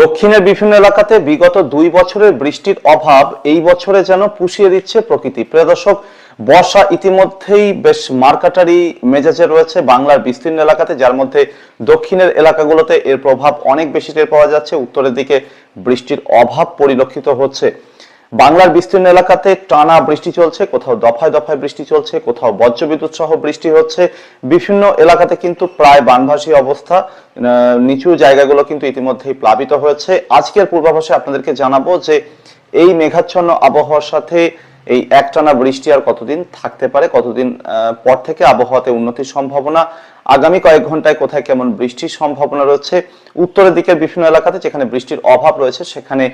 দক্ষিণের বিভিন্ন এলাকাতে বিগত দুই বছরের বৃষ্টির অভাব এই বছরে যেন পুষিয়ে দিচ্ছে প্রকৃতি। প্রিয় দর্শক, বর্ষা ইতিমধ্যেই বেশ মার্কাটারি মেজাজে রয়েছে বাংলার বিস্তীর্ণ এলাকাতে, যার মধ্যে দক্ষিণের এলাকাগুলোতে এর প্রভাব অনেক বেশি টের পাওয়া যাচ্ছে। উত্তরের দিকে বৃষ্টির অভাব পরিলক্ষিত হচ্ছে। বাংলার বিস্তীর্ণ এলাকাতে টানা বৃষ্টি চলছে, কোথাও দফায় দফায় বৃষ্টি চলছে, কোথাও বজ্রবিদ্যুৎ সহ বৃষ্টি হচ্ছে। বিভিন্ন এলাকাতে কিন্তু প্রায় বানভাসী অবস্থা। নিচু জায়গাগুলো কিন্তু ইতিমধ্যেই প্লাবিত হয়েছে। আজকের পূর্বাভাসে আপনাদেরকে জানাব যে এই মেঘাচ্ছন্ন আবহাওয়ার সাথে এই একটানা বৃষ্টি আর কতদিন থাকতে পারে, কতদিন পর থেকে আবহাওয়াতে উন্নতির সম্ভাবনা, আগামী কয়েক ঘন্টায় কোথায় কেমন বৃষ্টির সম্ভাবনা রয়েছে। উত্তরের দিকের বিভিন্ন এলাকাতে যেখানে বৃষ্টির অভাব রয়েছে, সেখানে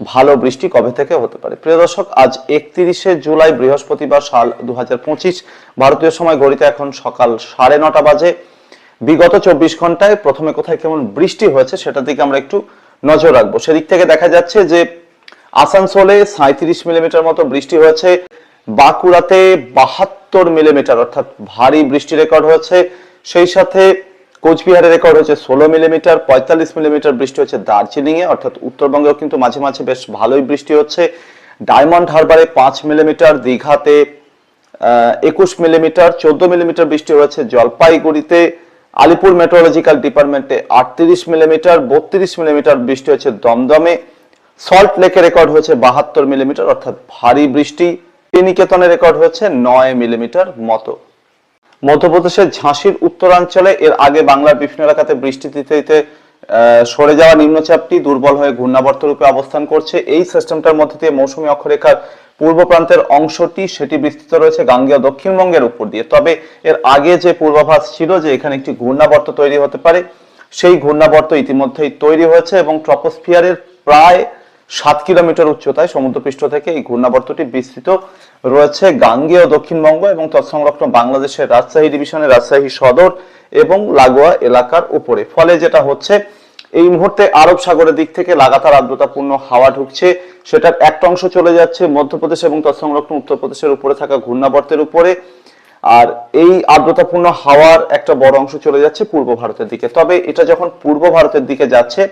ভালো বৃষ্টি কবে থেকে হতে পারে? প্রিয় দর্শক, আজ একত্রিশে জুলাই বৃহস্পতিবার সাল দুহাজার পঁচিশ, ভারতীয় সময় ঘড়িতে এখন সকাল সাড়ে নটা বাজে। বিগত চব্বিশ ঘন্টায় প্রথমে কোথায় কেমন বৃষ্টি হয়েছে সেটার দিকে আমরা একটু নজর রাখব। সেদিক থেকে দেখা যাচ্ছে যে আসানসোলে সাঁত্রিশ মিলিমিটার মতো বৃষ্টি হয়েছে, বাঁকুড়াতে বাহাত্তর মিলিমিটার অর্থাৎ ভারী বৃষ্টি রেকর্ড হয়েছে। সেই সাথে কোচবিহারে রেকর্ড হয়েছে ষোলো মিলিমিটার, পঁয়তাল্লিশ মিলিমিটার বৃষ্টি হচ্ছে দার্জিলিং এ অর্থাৎ উত্তরবঙ্গেও কিন্তু মাঝে মাঝে বেশ ভালোই বৃষ্টি হচ্ছে। ডায়মন্ড হারবারে পাঁচ মিলিমিটার, দীঘাতে একুশ মিলিমিটার, চোদ্দ মিলিমিটার বৃষ্টি হয়েছে জলপাইগুড়িতে। আলিপুর মেট্রোলজিক্যাল ডিপার্টমেন্টে আটত্রিশ মিলিমিটার, বত্রিশ মিলিমিটার বৃষ্টি হয়েছে দমদমে। সল্ট লেকে রেকর্ড হয়েছে বাহাত্তর মিলিমিটার, অর্থাৎ ভারী বৃষ্টি। নিকেতনে রেকর্ড হয়েছে নয় মিলিমিটার মতো। মধ্যপ্রদেশের ঝাঁসির উত্তরাঞ্চলে এর আগে বাংলার বিভিন্ন এলাকাতে বৃষ্টি দিতে দিতে সরে যাওয়া নিম্নচাপটি দুর্বল হয়ে ঘূর্ণাবর্ত রূপে অবস্থান করছে। এই সিস্টেমটার মধ্যে দিয়ে মৌসুমী অক্ষরেখার পূর্ব প্রান্তের অংশটি, সেটি বিস্তৃত রয়েছে গাঙ্গেয় দক্ষিণবঙ্গের উপর দিয়ে। তবে এর আগে যে পূর্বাভাস ছিল যে এখানে একটি ঘূর্ণাবর্ত তৈরি হতে পারে, সেই ঘূর্ণাবর্ত ইতিমধ্যেই তৈরি হয়েছে এবং ট্রপোস্ফিয়ারের প্রায় সাত কিলোমিটার উচ্চতায় সমুদ্রপৃষ্ঠ থেকে এই ঘূর্ণাবর্তটি বিস্তৃত রয়েছে গাঙ্গেয় দক্ষিণবঙ্গ এবং তৎসংলগ্ন বাংলাদেশের রাজশাহী ডিভিশনের রাজশাহী সদর এবং লাগোয়া এলাকার উপরে। ফলে যেটা হচ্ছে, এই মুহূর্তে আরব সাগরের দিক থেকে লাগাতার আর্দ্রতাপূর্ণ হাওয়া ঢুকছে। সেটার একটা অংশ চলে যাচ্ছে মধ্যপ্রদেশ এবং তৎসংলগ্ন উত্তরপ্রদেশের উপরে থাকা ঘূর্ণাবর্তের উপরে। আর এই আর্দ্রতাপূর্ণ হাওয়ার একটা বড় অংশ চলে যাচ্ছে পূর্ব ভারতের দিকে। তবে এটা যখন পূর্ব ভারতের দিকে যাচ্ছে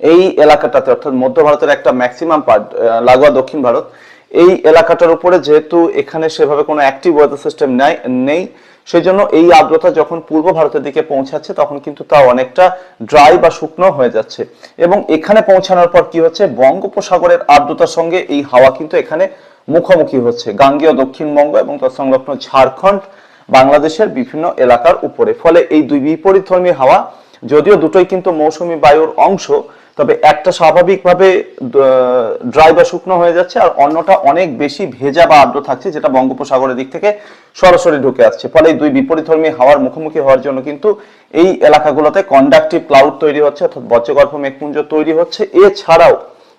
এই এলাকাটাতে, অর্থাৎ মধ্য ভারতের একটা ম্যাক্সিমাম পার্ট লাগোয়া দক্ষিণ ভারত, এই এলাকাটার উপরে যেহেতু এখানে সেভাবে কোনো অ্যাক্টিভ ওয়েদার সিস্টেম নাই, নেই সেই জন্য এই আর্দ্রতা যখন পূর্ব ভারতের দিকে পৌঁছাচ্ছে, তখন কিন্তু তা অনেকটা ড্রাই বা শুকনো হয়ে যাচ্ছে। এবং এখানে পৌঁছানোর পর কি হচ্ছে? বঙ্গোপসাগরের আর্দ্রতার সঙ্গে এই হাওয়া কিন্তু এখানে মুখোমুখি হচ্ছে। গাঙ্গেয় দক্ষিণবঙ্গ এবং তার সংলগ্ন ঝাড়খণ্ড বাংলাদেশের বিভিন্ন এলাকার উপরে। ফলে এই দুই বিপরীত বিপরীতধর্মী হাওয়া, যদিও দুটোই কিন্তু মৌসুমী বায়ুর অংশ তবে একটা স্বাভাবিকভাবে ড্রাই বা শুকনো হয়ে যাচ্ছে আর অন্যটা অনেক বেশি ভেজা বা আর্দ্র থাকছে যেটা বঙ্গোপসাগরের দিক থেকে সরাসরি ঢুকে আসছে। ফলে দুই বিপরীতধর্মী হাওয়ার মুখোমুখি হওয়ার জন্য কিন্তু এই এলাকাগুলোতে কন্ডাক্টিভ ক্লাউড তৈরি হচ্ছে অর্থাৎ বজ্রগর্ভ মেঘপুঞ্জ তৈরি হচ্ছে। এছাড়াও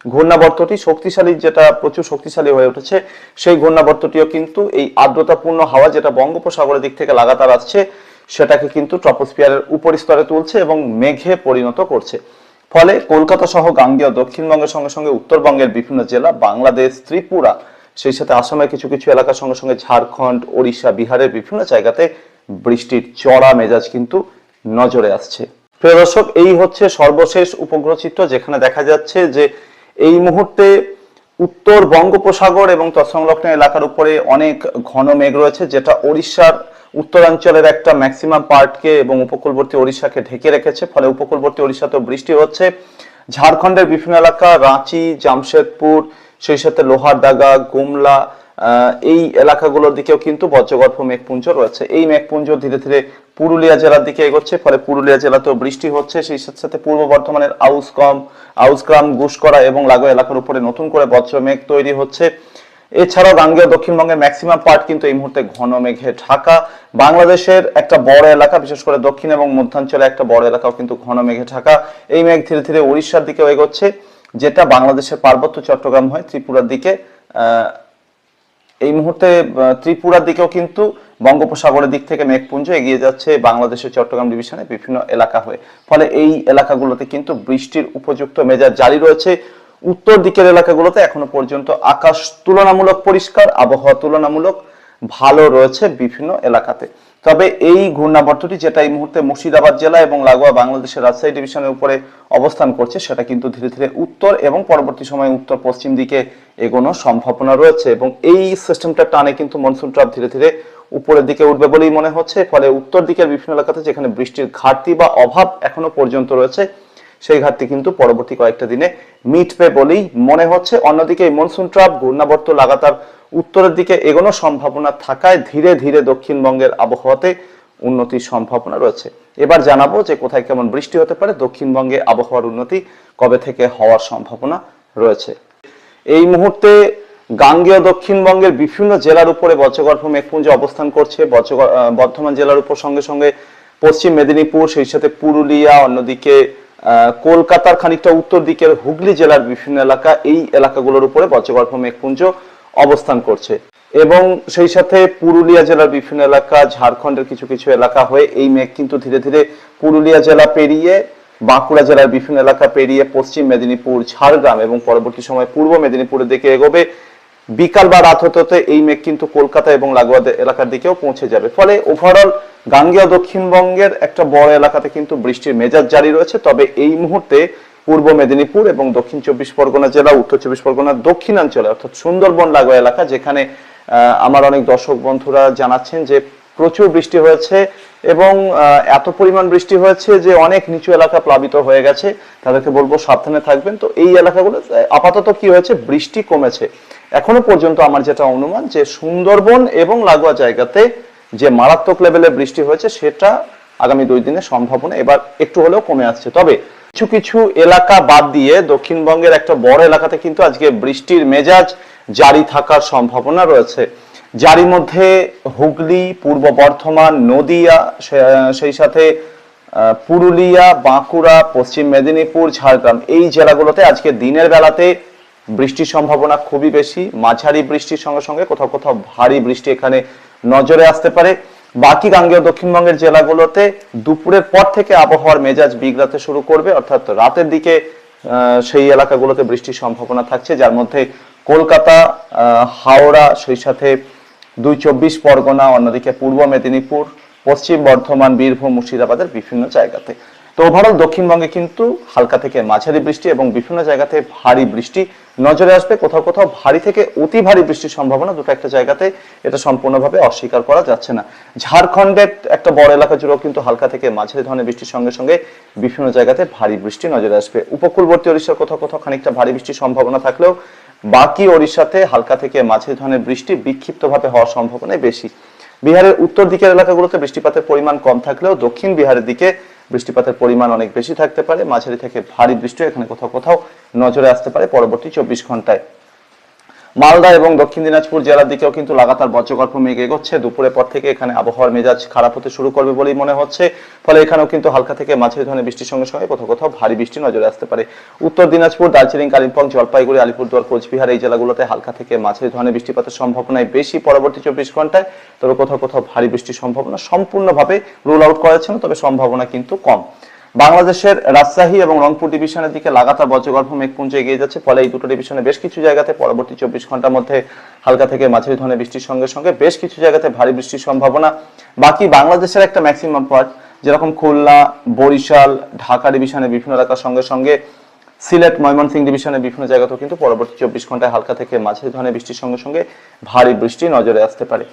ঘূর্ণাবর্তটি শক্তিশালী যেটা প্রচুর শক্তিশালী হয়ে উঠেছে, সেই ঘূর্ণাবর্তটিও কিন্তু এই আর্দ্রতাপূর্ণ হাওয়া যেটা বঙ্গোপসাগরের দিক থেকে লাগাতার আসছে, সেটাকে কিন্তু ট্রপোস্ফিয়ারের উপরিস্তরে তুলছে এবং মেঘে পরিণত করছে। ফলে কলকাতা সহ গাঙ্গেয় দক্ষিণবঙ্গের সঙ্গে সঙ্গে উত্তরবঙ্গের বিভিন্ন জেলা, বাংলাদেশ, ত্রিপুরা, সেই সাথে আসামের কিছু কিছু এলাকার সঙ্গে সঙ্গে ঝাড়খণ্ড, ওড়িশা, বিহারের বিভিন্ন জায়গাতে বৃষ্টির চড়া মেজাজ কিন্তু নজরে আসছে। প্রিয় দর্শক, এই হচ্ছে সর্বশেষ উপগ্রহ চিত্র যেখানে দেখা যাচ্ছে যে এই মুহূর্তে উত্তর বঙ্গোপসাগর এবং তৎসংলগ্ন এলাকার উপরে অনেক ঘন মেঘ রয়েছে, যেটা ওড়িশার উত্তরাঞ্চলের একটা ম্যাক্সিমাম পার্টকে এবং উপকূলবর্তী ওড়িশাকে ঢেকে রেখেছে, ফলে উপকূলবর্তী ওড়িশাতেও বৃষ্টি হচ্ছে। ঝাড়খণ্ডের বিভিন্ন এলাকা, রাঁচি, জামশেদপুর সেই সাথে লোহারদাগা গুমলা এই এলাকাগুলোর দিকেও কিন্তু বজ্রগর্ভ মেঘপুঞ্জ রয়েছে। এই মেঘপুঞ্জ ধীরে ধীরে পুরুলিয়া জেলার দিকে এগোচ্ছে, ফলে পুরুলিয়া জেলাতেও বৃষ্টি হচ্ছে। সেই সাথে সাথে পূর্ব বর্ধমানের আউসকম, আউসগ্রাম, গুসকরা এবং লাগোয়া এলাকার উপরে নতুন করে বজ্র মেঘ তৈরি হচ্ছে। এছাড়াও গাঙ্গেয় দক্ষিণবঙ্গের ম্যাক্সিমাম পার্ট কিন্তু এই মুহূর্তে ঘন মেঘে ঢাকা। বাংলাদেশের একটা বড় এলাকা, বিশেষ করে দক্ষিণ এবং মধ্যাঞ্চলে একটা বড় এলাকাও কিন্তু ঘন মেঘে ঢাকা। এই মেঘ ধীরে ধীরে উড়িষ্যার দিকেও এগোচ্ছে, যেটা বাংলাদেশের পার্বত্য চট্টগ্রাম হয়, ত্রিপুরার দিকে। এই মুহূর্তে ত্রিপুরার দিকেও কিন্তু বঙ্গোপসাগরের দিক থেকে মেঘপুঞ্জ এগিয়ে যাচ্ছে বাংলাদেশের চট্টগ্রাম ডিভিশনে বিভিন্ন এলাকা হয়ে। ফলে এই এলাকাগুলোতে কিন্তু বৃষ্টির উপযুক্ত মেজাজ জারি রয়েছে। উত্তর দিকের এলাকাগুলোতে এখনও পর্যন্ত আকাশ তুলনামূলক পরিষ্কার, আবহাওয়া তুলনামূলক ভালো রয়েছে বিভিন্ন এলাকাতে। তবে এই ঘূর্ণাবর্তটি যেটা এই মুহূর্তে মুর্শিদাবাদ জেলা এবং লাগোয়া বাংলাদেশের রাজশাহী ডিভিশনের উপরে অবস্থান করছে, সেটা কিন্তু ধীরে ধীরে উত্তর এবং পরবর্তী সময়ে উত্তর পশ্চিম দিকে এগোনোর সম্ভাবনা রয়েছে এবং এই সিস্টেমটা টানে কিন্তু মনসুন ট্রাপ ধীরে ধীরে উপরের দিকে উঠবে বলেই মনে হচ্ছে। ফলে উত্তর দিকের বিভিন্ন এলাকাতে যেখানে বৃষ্টির ঘাটতি বা অভাব এখনও পর্যন্ত রয়েছে সেই ঘাটতি কিন্তু পরবর্তী কয়েকটা দিনে মিটবে বলেই মনে হচ্ছে। অন্যদিকে এই মনসুন ট্রাপ ঘূর্ণাবর্ত লাগাতার উত্তরের দিকে এগোনোর সম্ভাবনা থাকায় ধীরে ধীরে দক্ষিণবঙ্গের আবহাওয়াতে উন্নতির সম্ভাবনা রয়েছে। এবার জানাব যে কোথায় কেমন বৃষ্টি হতে পারে, দক্ষিণবঙ্গে আবহাওয়ার উন্নতি কবে থেকে হওয়ার সম্ভাবনা রয়েছে। এই মুহূর্তে গাঙ্গেয় দক্ষিণবঙ্গের বিভিন্ন জেলার উপরে বজ্রগর্ভ মেঘপুঞ্জ অবস্থান করছে। বর্ধমান জেলার উপর সঙ্গে সঙ্গে পশ্চিম মেদিনীপুর, সেই সাথে পুরুলিয়া, অন্যদিকে কলকাতার খানিকটা উত্তর দিকের হুগলি জেলার বিভিন্ন এলাকা এই এলাকাগুলোর উপরে বজ্রগর্ভ মেঘপুঞ্জ অবস্থান করছে। এবং সেই সাথে পুরুলিয়া জেলার বিভিন্ন এলাকা, ঝাড়খণ্ডের কিছু কিছু এলাকা হয়ে এই মেঘ কিন্তু ধীরে ধীরে পুরুলিয়া জেলা পেরিয়ে, বাঁকুড়া জেলার বিভিন্ন এলাকা পেরিয়ে পশ্চিম মেদিনীপুর, ঝাড়গ্রাম এবং পরবর্তী সময় পূর্ব মেদিনীপুরের দিকে এগোবে। বিকাল বা রাত হতে হতে এই মেঘ কিন্তু কলকাতা এবং লাগোয়া এলাকার দিকেও পৌঁছে যাবে। ফলে ওভারঅল গাঙ্গেয় দক্ষিণবঙ্গের একটা বড় এলাকাতে কিন্তু বৃষ্টির মেজাজ জারি রয়েছে। তবে এই মুহূর্তে পূর্ব মেদিনীপুর এবং দক্ষিণ চব্বিশ পরগনা জেলা, উত্তর চব্বিশ পরগনার দক্ষিণাঞ্চলে অর্থাৎ সুন্দরবন লাগোয়া এলাকা, যেখানে আমার অনেক দর্শক বন্ধুরা জানাচ্ছেন যে প্রচুর বৃষ্টি হয়েছে এবং এত পরিমাণ বৃষ্টি হয়েছে যে অনেক নিচু এলাকা প্লাবিত হয়ে গেছে। তাদেরকে বলব সাবধানে থাকবেন। তো এই এলাকাগুলো আপাতত কি হয়েছে? বৃষ্টি কমেছে। এখনও পর্যন্ত আমার যেটা অনুমান যে সুন্দরবন এবং লাগোয়া জায়গাতে যে মারাত্মক লেভেলের বৃষ্টি হয়েছে, সেটা আগামী দুই দিনের সম্ভাবনা এবার একটু হলেও কমে আসছে। তবে কিছু কিছু এলাকা বাদ দিয়ে দক্ষিণবঙ্গের একটা বড় এলাকাতে কিন্তু আজকে বৃষ্টির মেজাজ জারি থাকার সম্ভাবনা রয়েছে। যারই মধ্যে হুগলি, পূর্ব বর্ধমান, নদিয়া সেই সাথে পুরুলিয়া, বাঁকুড়া, পশ্চিম মেদিনীপুর, ঝাড়গ্রাম, এই জেলাগুলোতে আজকে দিনের বেলাতে বৃষ্টির সম্ভাবনা খুবই বেশি। মাঝারি বৃষ্টির সঙ্গে সঙ্গে কোথাও কোথাও ভারী বৃষ্টি এখানে নজরে আসতে পারে। বাকি গাঙ্গেয় দক্ষিণবঙ্গের জেলাগুলোতে দুপুরের পর থেকে আবহাওয়ার মেজাজ বিগড়াতে শুরু করবে। অর্থাৎ রাতের দিকে সেই এলাকাগুলোতে বৃষ্টির সম্ভাবনা থাকছে, যার মধ্যে কলকাতা হাওড়া, সেই সাথে দুই চব্বিশ পরগনা, অন্যদিকে পূর্ব মেদিনীপুর, পশ্চিম বর্ধমান, বীরভূম, মুর্শিদাবাদের বিভিন্ন জায়গাতে। তো ওভারঅল দক্ষিণবঙ্গে কিন্তু হালকা থেকে মাঝারি বৃষ্টি এবং বিভিন্ন জায়গাতে ভারী বৃষ্টি নজরে আসবে কোথাও কোথাও ভারী থেকে অতি ভারী বৃষ্টির সম্ভাবনা। দুটো একটা জায়গাতে এটা সম্পূর্ণভাবে অস্বীকার করা যাচ্ছে না। ঝাড়খণ্ডের একটা বড় এলাকা জুড়েও কিন্তু হালকা থেকে মাঝারি ধরনের বৃষ্টির সঙ্গে সঙ্গে বিভিন্ন জায়গাতে ভারী বৃষ্টি নজরে আসবে। উপকূলবর্তী ওড়িশার কোথাও কোথাও খানিকটা ভারী বৃষ্টির সম্ভাবনা থাকলেও বাকি ওড়িশাতে হালকা থেকে মাঝারি ধরনের বৃষ্টি বিক্ষিপ্তভাবে হওয়ার সম্ভাবনাই বেশি। বিহারের উত্তর দিকের এলাকাগুলোতে বৃষ্টিপাতের পরিমাণ কম থাকলেও দক্ষিণ বিহারের দিকে বৃষ্টিপাতের পরিমাণ অনেক বেশি থাকতে পারে। মাঝারি থেকে ভারী বৃষ্টি এখানে কোথাও কোথাও নজরে আসতে পারে। পরবর্তী চব্বিশ ঘন্টায় মালদা এবং দক্ষিণ দিনাজপুর জেলার দিকেও কিন্তু লাগাতার বজ্রগল্প মেঘ এগোচ্ছে। দুপুরের পর থেকে এখানে আবহাওয়ার মেজাজ খারাপ হতে শুরু করবে বলেই মনে হচ্ছে। ফলে এখানেও কিন্তু হালকা থেকে মাঝারি ধরনের বৃষ্টির সঙ্গে সঙ্গে কোথাও কোথাও ভারী বৃষ্টি নজরে আসতে পারে। উত্তর দিনাজপুর, দার্জিলিং, কালিম্পং, জলপাইগুড়ি, আলিপুরদুয়ার, কোচবিহার এই জেলাগুলোতে হালকা থেকে মাঝারি ধরনের বৃষ্টিপাতের সম্ভাবনায় বেশি। পরবর্তী চব্বিশ ঘন্টায় তবে কোথাও কোথাও ভারী বৃষ্টির সম্ভাবনা সম্পূর্ণভাবে রুল আউট করা তবে সম্ভাবনা কিন্তু কম। বাংলাদেশের রাজশাহী এবং রংপুর ডিভিশনের দিকে লাগাতার বজ্রগর্ভ মেঘপুঞ্জ এগিয়ে যাচ্ছে, ফলে এই দুটো ডিভিশনে বেশ কিছু জায়গাতে পরবর্তী চব্বিশ ঘণ্টার মধ্যে হালকা থেকে মাঝারি ধরনের বৃষ্টির সঙ্গে সঙ্গে বেশ কিছু জায়গাতে ভারী বৃষ্টির সম্ভাবনা। বাকি বাংলাদেশের একটা ম্যাক্সিমাম পার্ট যেরকম খুলনা, বরিশাল, ঢাকা ডিভিশনের বিভিন্ন এলাকার সঙ্গে সঙ্গে সিলেট, ময়মনসিংহ ডিভিশনের বিভিন্ন জায়গাতেও কিন্তু পরবর্তী চব্বিশ ঘন্টায় হালকা থেকে মাঝারি ধরনের বৃষ্টির সঙ্গে সঙ্গে ভারী বৃষ্টি নজরে আসতে পারে।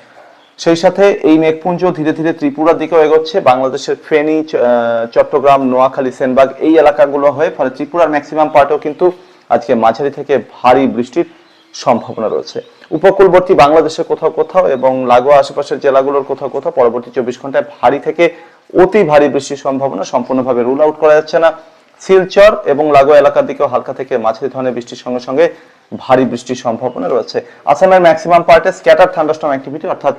সেই সাথে এই মেঘপুঞ্জ ধীরে ধীরে ত্রিপুরার দিকেও এগোচ্ছে। বাংলাদেশের ফেনী চট্টগ্রাম, নোয়াখালী, সেনবাগ এই এলাকাগুলো হয়ে ফলে ত্রিপুরার ম্যাক্সিমাম পার্টেও কিন্তু আজকে মাঝারি থেকে ভারী বৃষ্টির সম্ভাবনা রয়েছে। উপকূলবর্তী বাংলাদেশের কোথাও কোথাও এবং লাগোয়া আশেপাশের জেলাগুলোর কোথাও কোথাও পরবর্তী চব্বিশ ঘন্টায় ভারী থেকে অতি ভারী বৃষ্টির সম্ভাবনা সম্পূর্ণভাবে রুল আউট করা যাচ্ছে না। শিলচর এবং লাগোয়া এলাকার দিকেও হালকা থেকে মাঝারি ধরনের বৃষ্টির সঙ্গে সঙ্গে ভারী বৃষ্টির সম্ভাবনা রয়েছে। আসামের ম্যাক্সিমাম পার্টে স্ক্যাটার থান্ডারস্টর্ম অ্যাক্টিভিটি অর্থাৎ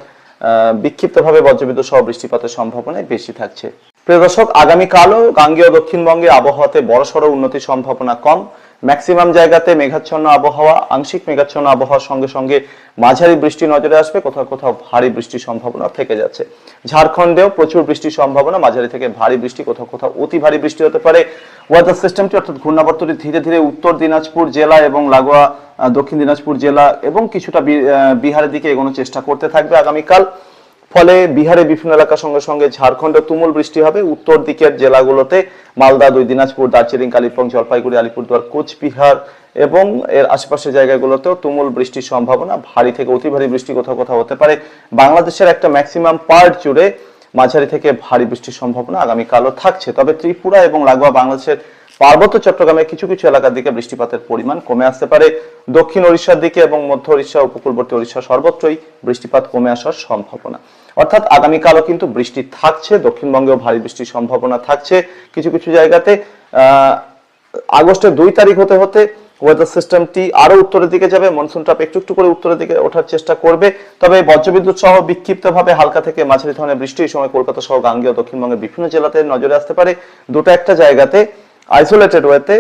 বিক্ষিপ্তভাবে বজ্রবিদ্যুৎ সহ বৃষ্টিপাতের সম্ভাবনাই বেশি থাকছে। প্রিয় দর্শক, আগামীকালও গাঙ্গেয় দক্ষিণবঙ্গে আবহাওয়াতে বড়সড় উন্নতির সম্ভাবনা কম। ম্যাক্সিমাম জায়গাতে মেঘাচ্ছন্ন আবহাওয়া, আংশিক মেঘাচ্ছন্ন আবহাওয়ার সঙ্গে সঙ্গে মাঝারি বৃষ্টি নজরে আসবে, কোথাও কোথাও ভারী বৃষ্টির সম্ভাবনা থেকে যাচ্ছে। ঝাড়খণ্ডেও প্রচুর বৃষ্টির সম্ভাবনা, মাঝারি থেকে ভারী বৃষ্টি, কোথাও কোথাও অতি ভারী বৃষ্টি হতে পারে। ওয়েদার সিস্টেমটি অর্থাৎ ঘূর্ণাবর্তটি ধীরে ধীরে উত্তর দিনাজপুর জেলা এবং লাগোয়া দক্ষিণ দিনাজপুর জেলা এবং কিছুটা বিহারের দিকে এগোনোর চেষ্টা করতে থাকবে আগামীকাল। ফলে বিহারে বিভিন্ন এলাকার সঙ্গে সঙ্গে ঝাড়খণ্ডে তুমুল বৃষ্টি হবে। উত্তর দিকের জেলাগুলোতে মালদা, দুই দিনাজপুর, দার্জিলিং, কালিম্পং, জলপাইগুড়ি, আলিপুরদুয়ার, কোচবিহার এবং এর আশেপাশের জায়গাগুলোতেও তুমুল বৃষ্টির সম্ভাবনা। ভারী থেকে অতি ভারী বৃষ্টি কোথাও কোথাও হতে পারে। বাংলাদেশের একটা ম্যাক্সিমাম পার্ট জুড়ে মাঝারি থেকে ভারী বৃষ্টির সম্ভাবনা আগামীকালও থাকছে। তবে ত্রিপুরা এবং লাগোয়া বাংলাদেশের পার্বত্য চট্টগ্রামের কিছু কিছু এলাকার দিকে বৃষ্টিপাতের পরিমাণ কমে আসতে পারে। দক্ষিণ ওড়িশার দিকে এবং মধ্য ওড়িশা, উপকূলবর্তী ওড়িশা সর্বত্রই বৃষ্টিপাত কমে আসার সম্ভাবনা। অর্থাৎ আগামীকালও কিন্তু বৃষ্টি থাকছে, দক্ষিণবঙ্গেও ভারী বৃষ্টির সম্ভাবনা থাকছে কিছু কিছু জায়গাতে। আগস্টের দুই তারিখ হতে হতে ওয়েদার সিস্টেমটি আরও উত্তরের দিকে যাবে মনসুন ট্রাপ একটু একটু করে উত্তরের দিকে ওঠার চেষ্টা করবে। তবে বজ্রবিদ্যুৎ সহ বিক্ষিপ্তভাবে হালকা থেকে মাঝারি ধরনের বৃষ্টি, এই সময় কলকাতা সহ গাঙ্গেয় দক্ষিণবঙ্গের বিভিন্ন জেলাতে নজরে আসতে পারে। দুটো একটা জায়গাতে আইসোলেটেড ওয়েতে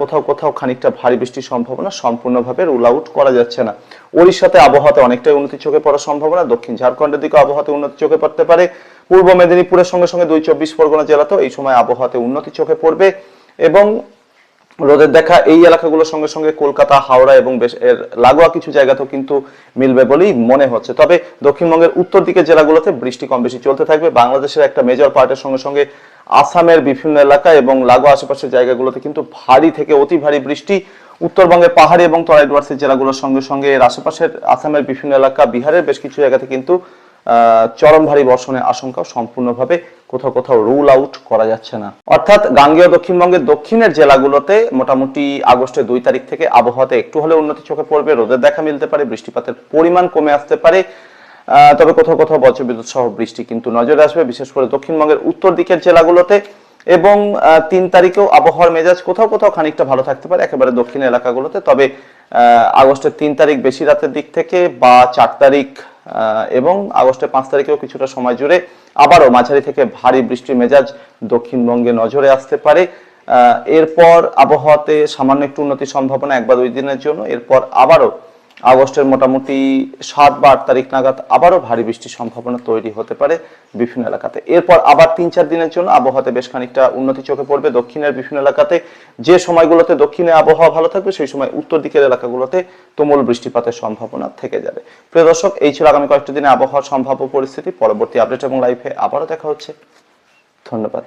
কোথাও কোথাও খানিকটা ভারী বৃষ্টির সম্ভাবনা সম্পূর্ণভাবে রুল আউট করা যাচ্ছে না। ওড়িশাতে আবহাওয়াতে অনেকটাই উন্নতি চোখে পড়ার সম্ভাবনা, দক্ষিণ ঝাড়খণ্ডের দিকে আবহাওয়াতে উন্নতি চোখে পড়তে পারে, পূর্ব মেদিনীপুরের সঙ্গে সঙ্গে দুই চব্বিশ পরগনা জেলাতেও এই সময় আবহাওয়াতে উন্নতি চোখে পড়বে এবং রোদের দেখা, এই এলাকাগুলোর সঙ্গে সঙ্গে কলকাতা, হাওড়া এবং বেশ এর লাগোয়া কিছু জায়গাতেও কিন্তু মিলবে বলেই মনে হচ্ছে। তবে দক্ষিণবঙ্গের উত্তর দিকের জেলাগুলোতে বৃষ্টি কম বেশি চলতে থাকবে। বাংলাদেশের একটা মেজর পার্টের সঙ্গে সঙ্গে আসামের বিভিন্ন এলাকা এবং লাগোয়া আশেপাশের জায়গাগুলোতে কিন্তু ভারী থেকে অতি ভারী বৃষ্টি। উত্তরবঙ্গের পাহাড়ি এবং তরাই ডুয়ার্সের জেলাগুলোর সঙ্গে সঙ্গে এর আশেপাশের আসামের বিভিন্ন এলাকা, বিহারের বেশ কিছু জায়গাতে কিন্তু চরম ভারী বর্ষণের আশঙ্কা সম্পূর্ণভাবে কোথাও কোথাও রুল আউট করা যাচ্ছে না। অর্থাৎ গাঙ্গেয় দক্ষিণবঙ্গের দক্ষিণের জেলাগুলোতে মোটামুটি আগস্টের দুই তারিখ থেকে আবহাওয়াতে একটু হলে উন্নতি চোখে পড়বে, রোদের দেখা মিলতে পারে, বৃষ্টিপাতের পরিমাণ কমে আসতে পারে তবে কোথাও কোথাও বজ্রবিদ্যুৎ সহ বৃষ্টি কিন্তু নজরে আসবে, বিশেষ করে দক্ষিণবঙ্গের উত্তর দিকের জেলাগুলোতে। এবং তিন তারিখেও আবহাওয়ার মেজাজ কোথাও কোথাও খানিকটা ভালো থাকতে পারে, একেবারে দক্ষিণ এলাকাগুলোতে। তবে আগস্টের তিন তারিখ বেশি রাতের দিক থেকে বা চার তারিখ এবং আগস্টের পাঁচ তারিখেও কিছুটা সময় জুড়ে আবারও মাঝারি থেকে ভারী বৃষ্টির মেজাজ দক্ষিণবঙ্গে নজরে আসতে পারে। এরপর আবহাওয়াতে সামান্য একটু উন্নতির সম্ভাবনা এক বা দুই দিনের জন্য। এরপর আবারও আগস্টের মোটামুটি সাত বা আট তারিখ নাগাদ আবারও ভারী বৃষ্টির সম্ভাবনা তৈরি হতে পারে বিভিন্ন এলাকাতে। এরপর আবার তিন চার দিনের জন্য আবহাওয়াতে বেশ খানিকটা উন্নতি চোখে পড়বে দক্ষিণের বিভিন্ন এলাকাতে। যে সময়গুলোতে দক্ষিণে আবহাওয়া ভালো থাকবে, সেই সময় উত্তর দিকের এলাকাগুলোতে তুমুল বৃষ্টিপাতের সম্ভাবনা থেকে যাবে। প্রিয় দর্শক, এই ছিল আগামী কয়েকটি দিনে আবহাওয়ার সম্ভাব্য পরিস্থিতি। পরবর্তী আপডেট এবং লাইভে আবারও দেখা হচ্ছে। ধন্যবাদ।